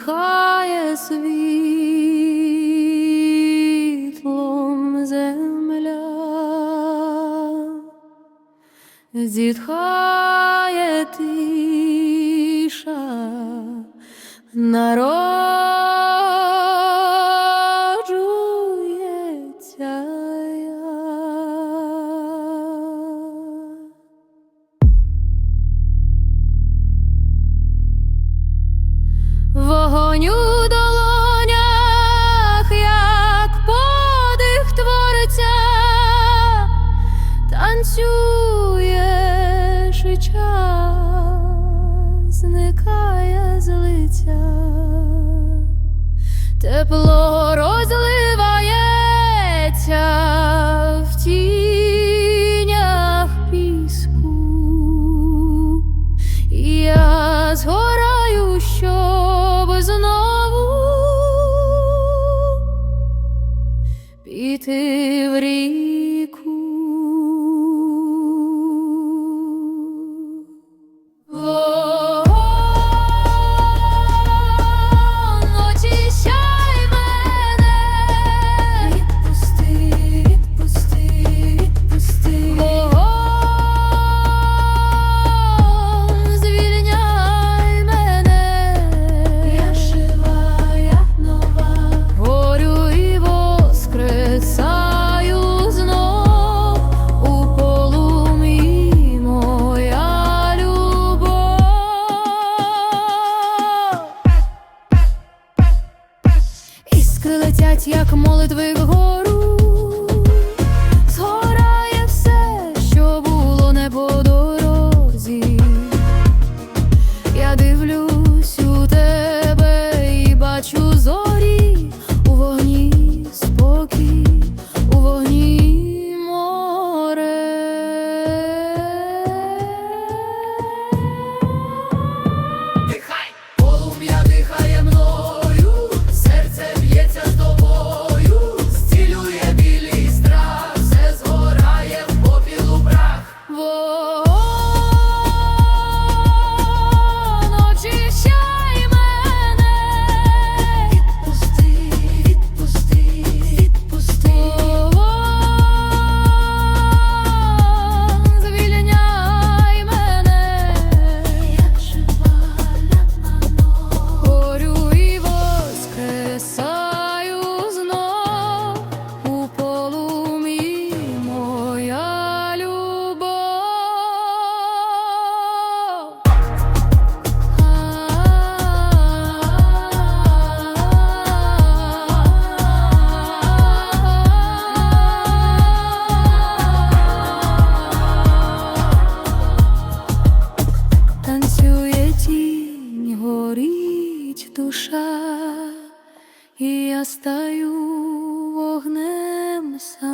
дихає світлом земля, зітхає тиша народ. танцюєш і час зникає з лиця тепло. летять, як молитви вгору. горить душа, і я стаю вогнем сам.